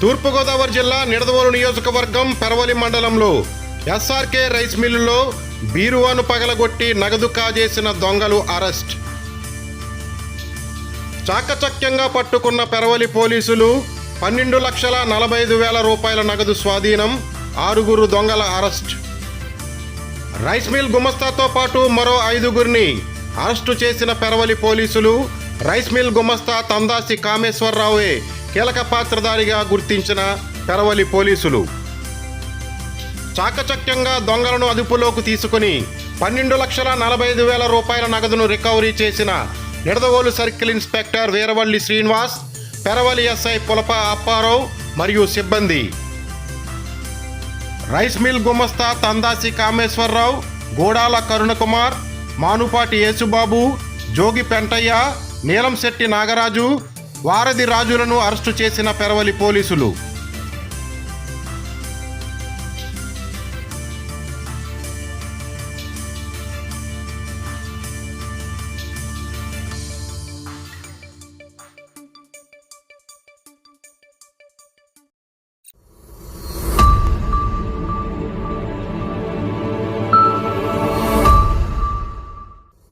తూర్పుగోదావరి జిల్లా నిడదవోలు నియోజకవర్గం పెరవలి మండలంలో ఎస్ఆర్కే రైస్ మిల్లులో బీరువాను పగలగొట్టి నగదు కాజేసిన దొంగలు అరెస్ట్. చాకచక్యంగా పట్టుకున్న పెరవలి పోలీసులు పన్నెండు లక్షల నలభై ఐదు వేల రూపాయల నగదు స్వాధీనం ఆరుగురు దొంగల అరెస్ట్. రైస్ మిల్ గుమస్తాతో పాటు మరో ఐదుగురిని అరెస్టు చేసిన పెరవలి పోలీసులు రైస్ మిల్ గుమస్తా తందాసి కామేశ్వరరావే కీలక పాత్రధారిగా గుర్తించిన పెరవలి పోలీసులు. చాకచక్యంగా దొంగలను అదుపులోకి తీసుకుని పన్నెండు లక్షల నలభై ఐదు వేల రూపాయల నగదును రికవరీ చేసిన Nidadavolu circle inspector Veeravalli Srinivas Peravali SI Pulapa Apparao మరియు సిబ్బంది. రైస్ మిల్ గుమస్తా తందాసి కామేశ్వరరావు గోడాల కరుణకుమార్ మానుపాటి యేసుబాబు జోగి పెంటయ్య నీలంశెట్టి నాగరాజు వారధి రాజులను అరెస్టు చేసిన పెరవలి పోలీసులు.